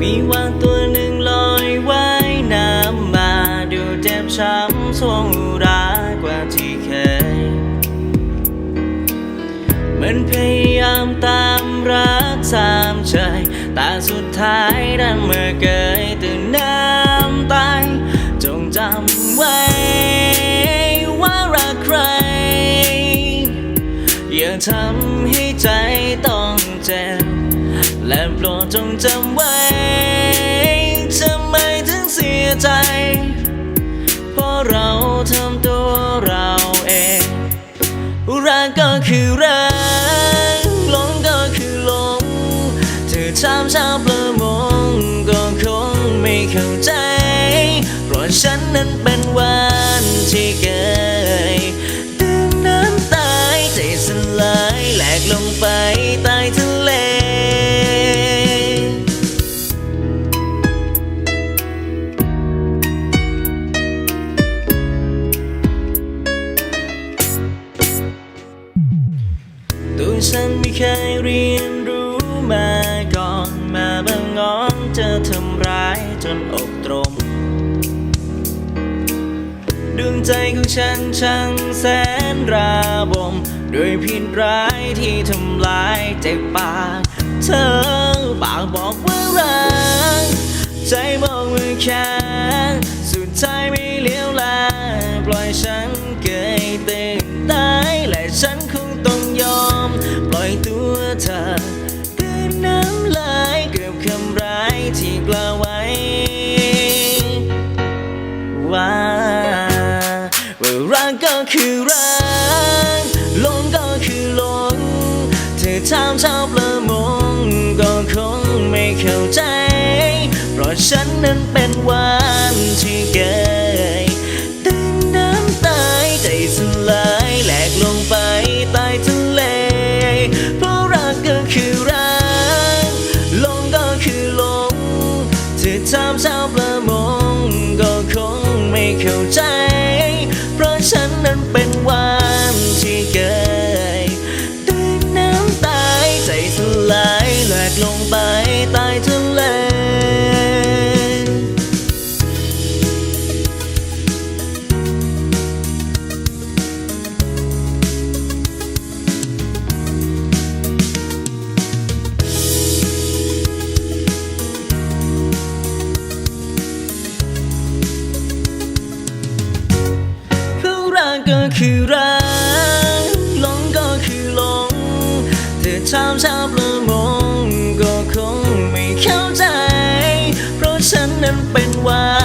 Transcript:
มีวางตัวหนึ่งลอยว่าน้ำมาดูเจ็บช้ำสวงร้ากว่าที่เคย มันพยายามตามรักสามใจแต่สุดท้ายดันเมื่อเกยตื่นน้ำตายจงจำไว้ ว่ารักใคร อย่าทำให้ใจต้องเจ็บและโปรดจงจำไว้ คือรักหลงก็คือหลงเธอถามชาวประมงก็คงไม่เข้าใจเพราะฉันนั้นเป็นว่า ใจของฉันช่างแสนราบมด้วยพิษร้ายที่ทำลายใจปากเธอปากบอกว่ารัก ใจบอกว่าแค่สุดท้ายไม่เลี้ยวแลปล่อยฉันเกยตื่นตายและฉันคงต้องยอม ปล่อยตัวเธอ คือรักหลงก็คือหลงเธอถามชาวประมงก็คงไม่เข้าใจ เพราะฉันนั้นเป็นวา คือรักหลงก็คือหลงเธอถามชาวประมงก็คงไม่เข้าใจ เพราะฉันนั้นเป็นวา